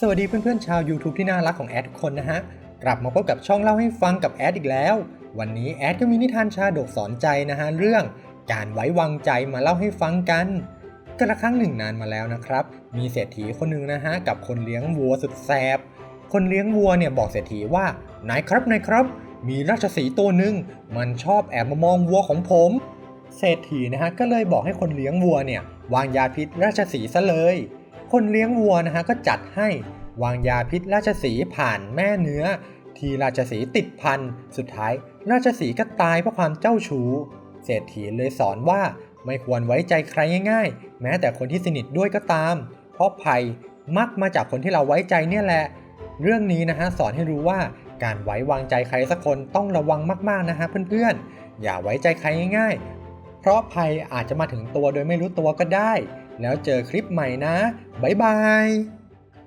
สวัสดีเพื่อนๆชาว YouTube ที่น่ารักของแอดทุกคนนะฮะ กลับมาพบกับช่องเล่าให้ฟังกับแอดอีกแล้ว วันนี้แอดก็มีนิทานชาดกสอนใจนะฮะ เรื่องการไว้วางใจมาเล่าให้ฟังกันกระครั้งหนึ่งนานมาแล้วนะครับ มีเศรษฐีคนหนึ่งนะฮะ กับคนเลี้ยงวัวสุดแสบ คนเลี้ยงวัวเนี่ยบอกเศรษฐีว่านายครับนายครับ มีราชสีตัวหนึ่งมันชอบแอบมามองวัวของผม เศรษฐีนะฮะก็เลยบอกให้คนเลี้ยงวัวเนี่ยวางยาพิษราชสีซะเลย คนเลี้ยงวัวนะฮะก็จัดให้วางยาพิษราชสีผ่านแม่เนื้อ ที่ราชสีติดพันสุดท้าย ราชสีก็ตายเพราะความเจ้าชู้เศรษฐีเลยสอนว่าไม่ควรไว้ใจใครง่ายๆ แม้แต่คนที่สนิทด้วยก็ตาม เพราะภัยมักมาจากคนที่เราไว้ใจเนี่ยแหละ เรื่องนี้นะฮะสอนให้รู้ว่าการไว้วางใจใครสักคนต้องระวังมากๆนะฮะเพื่อนๆ อย่าไว้ใจใครง่ายๆ เพราะภัยอาจจะมาถึงตัวโดยไม่รู้ตัวก็ได้ แล้วเจอคลิปใหม่นะ บ๊ายบาย